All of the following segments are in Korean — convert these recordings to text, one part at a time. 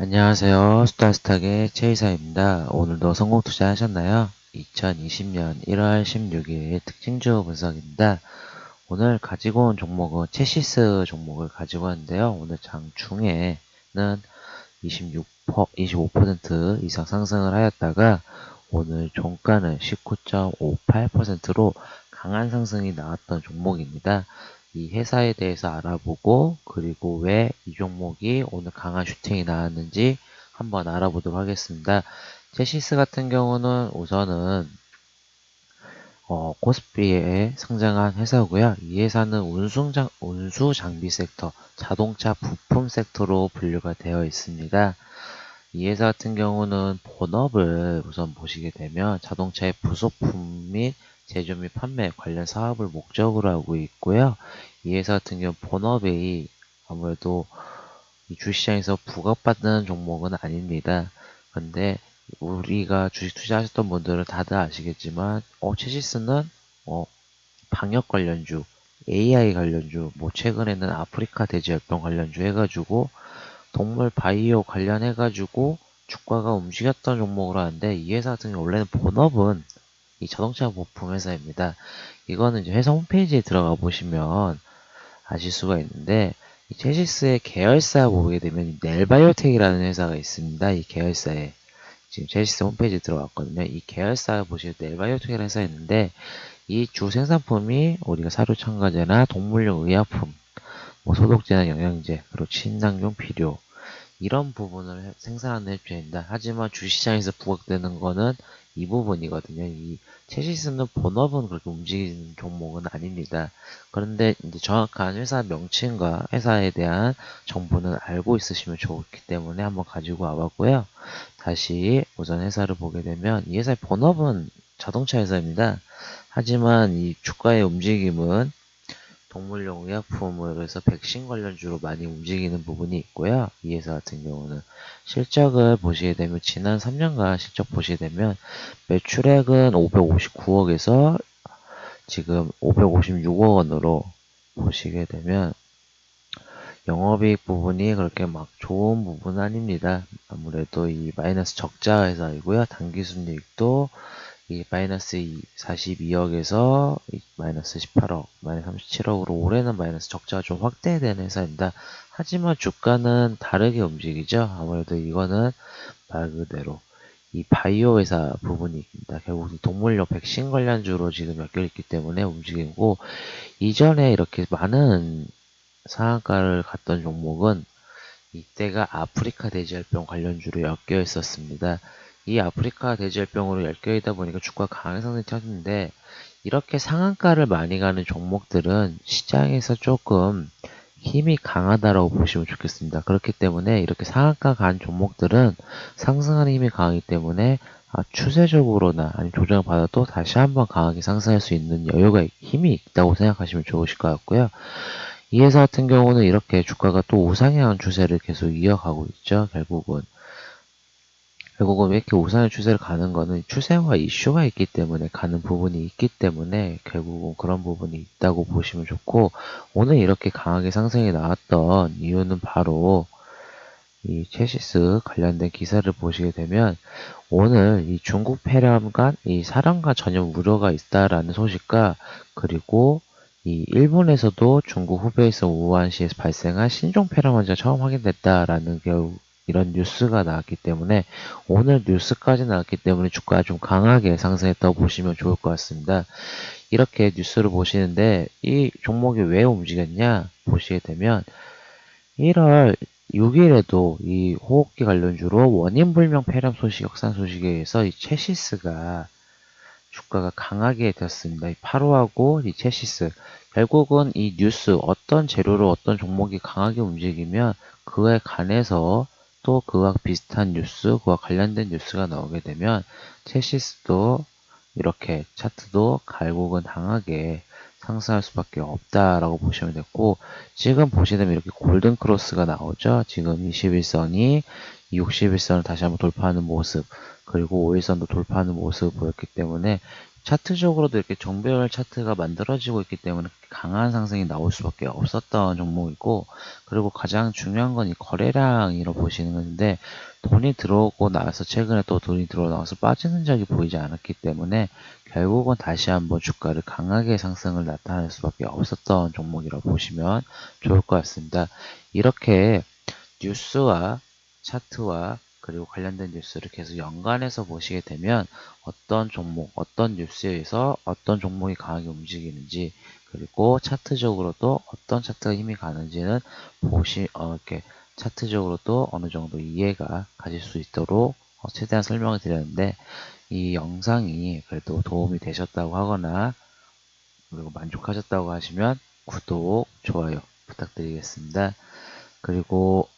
안녕하세요. 수다스탁의 최이사입니다. 오늘도 성공 투자하셨나요? 2020년 1월 16일 특징주 분석입니다. 오늘 가지고 온 종목은 체시스 종목을 가지고 왔는데요. 오늘 장중에는 26%, 25% 이상 상승을 하였다가 오늘 종가는 19.58%로 강한 상승이 나왔던 종목입니다. 이 회사에 대해서 알아보고 그리고 왜 이 종목이 오늘 강한 슈팅이 나왔는지 한번 알아보도록 하겠습니다. 제시스 같은 경우는 우선은 어, 코스피에 상장한 회사고요. 이 회사는 운수장, 운수 장비 섹터, 자동차 부품 섹터로 분류가 되어 있습니다. 이 회사 같은 경우는 본업을 우선 보시게 되면 자동차의 부속품 및 제조 및 판매 관련 사업을 목적으로 하고 있고요. 이 회사 같은 경우 본업이 아무래도 이 주시장에서 부각받는 종목은 아닙니다. 근데 우리가 주식 투자하셨던 분들은 다들 아시겠지만 어 체시스는 어 방역 관련주, AI 관련주, 뭐 최근에는 아프리카 돼지열병 관련주 해가지고 동물 바이오 관련해가지고 주가가 움직였던 종목으로 하는데 이 회사 같은 경우 원래는 본업은 이 자동차 부품 회사입니다. 이거는 이제 회사 홈페이지에 들어가 보시면 아실 수가 있는데 이 체시스의 계열사 보게 되면 넬바이오텍이라는 회사가 있습니다. 이 계열사에 지금 체시스 홈페이지에 들어갔거든요. 이 계열사 보시면 넬바이오텍이라는 회사가 있는데 이 주 생산품이 우리가 사료 첨가제나 동물용 의약품, 뭐 소독제나 영양제, 그리고 친환경 비료 이런 부분을 생산하는 회사입니다. 하지만 주시장에서 부각되는 거는 이 부분이거든요. 이 체시스는 본업은 그렇게 움직이는 종목은 아닙니다. 그런데 이제 정확한 회사 명칭과 회사에 대한 정보는 알고 있으시면 좋기 때문에 한번 가지고 와봤고요. 다시 우선 회사를 보게 되면 이 회사의 본업은 자동차 회사입니다. 하지만 이 주가의 움직임은 동물용 의약품으로 해서 백신 관련주로 많이 움직이는 부분이 있고요. 이 회사 같은 경우는 실적을 보시게 되면 지난 3년간 실적 보시게 되면 매출액은 559억에서 지금 556억 원으로 보시게 되면 영업이익 부분이 그렇게 막 좋은 부분은 아닙니다. 아무래도 이 마이너스 적자 회사이고요. 당기순이익도 이 마이너스 42억에서 마이너스 18억, 마이너스 37억으로 올해는 마이너스 적자가 좀 확대되는 회사입니다. 하지만 주가는 다르게 움직이죠. 아무래도 이거는 말 그대로 이 바이오 회사 부분입니다. 결국 동물용 백신 관련주로 지금 엮여 있기 때문에 움직이고 이전에 이렇게 많은 상한가를 갔던 종목은 이때가 아프리카 돼지열병 관련주로 엮여 있었습니다. 이 아프리카 돼지열병으로 엮여 있다 보니까 주가가 강하게 상승 쳤는데 이렇게 상한가를 많이 가는 종목들은 시장에서 조금 힘이 강하다라고 보시면 좋겠습니다. 그렇기 때문에 이렇게 상한가 간 종목들은 상승하는 힘이 강하기 때문에 아, 추세적으로나 아니면 조정을 받아도 다시 한번 강하게 상승할 수 있는 여유가 힘이 있다고 생각하시면 좋으실 것 같고요. 이 회사 같은 경우는 이렇게 주가가 또 우상향 추세를 계속 이어가고 있죠. 결국은 결국은 왜 이렇게 우상향 추세를 가는 거는 추세와 이슈가 있기 때문에 가는 부분이 있기 때문에 결국은 그런 부분이 있다고 보시면 좋고 오늘 이렇게 강하게 상승이 나왔던 이유는 바로 이 체시스 관련된 기사를 보시게 되면 오늘 이 중국 폐렴 간이 사람과 전염 우려가 있다라는 소식과 그리고 이 일본에서도 중국 후베이성 우한시에서 발생한 신종 폐렴 환자 처음 확인됐다라는 경우 이런 뉴스가 나왔기 때문에 오늘 뉴스까지 나왔기 때문에 주가가 좀 강하게 상승했다고 보시면 좋을 것 같습니다. 이렇게 뉴스를 보시는데 이 종목이 왜 움직였냐 보시게 되면 1월 6일에도 이 호흡기 관련주로 원인 불명 폐렴 소식 확산 소식에 의해서 이 체시스가 주가가 강하게 되었습니다. 이 파로하고 이 체시스 결국은 이 뉴스 어떤 재료로 어떤 종목이 강하게 움직이면 그에 관해서 또 그와 비슷한 뉴스, 그와 관련된 뉴스가 나오게 되면 체시스도 이렇게 차트도 결국은 강하게 상승할 수밖에 없다라고 보시면 됐고 지금 보시면 이렇게 골든 크로스가 나오죠. 지금 21선이 61선을 다시 한번 돌파하는 모습 그리고 5일선도 돌파하는 모습을 보였기 때문에 차트적으로도 이렇게 종별 차트가 만들어지고 있기 때문에 강한 상승이 나올 수밖에 없었던 종목이고 그리고 가장 중요한 건 이 거래량이라고 보시는 건데 돈이 들어오고 나서 최근에 또 돈이 들어오고 나서 빠지는 적이 보이지 않았기 때문에 결국은 다시 한번 주가를 강하게 상승을 나타낼 수밖에 없었던 종목이라고 보시면 좋을 것 같습니다. 이렇게 뉴스와 차트와 그리고 관련된 뉴스를 계속 연관해서 보시게 되면 어떤 종목, 어떤 뉴스에서 어떤 종목이 강하게 움직이는지 그리고 차트적으로도 어떤 차트가 힘이 가는지는 보시 어, 이렇게 차트적으로도 어느 정도 이해가 가질 수 있도록 어, 최대한 설명을 드렸는데 이 영상이 그래도 도움이 되셨다고 하거나 그리고 만족하셨다고 하시면 구독, 좋아요 부탁드리겠습니다. 그리고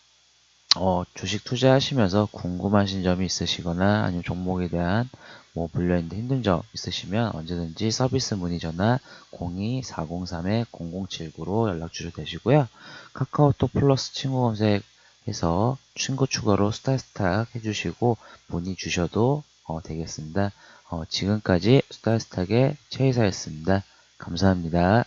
어, 주식 투자하시면서 궁금하신 점이 있으시거나 아니면 종목에 대한 뭐 불려있는데 힘든 점 있으시면 언제든지 서비스 문의 전화 02-403-0079로 연락 주셔도 되시고요. 카카오톡 플러스 친구 검색해서 친구 추가로 스타스탁 해주시고 문의 주셔도 어, 되겠습니다. 어, 지금까지 스타스탁의 최이사였습니다. 감사합니다.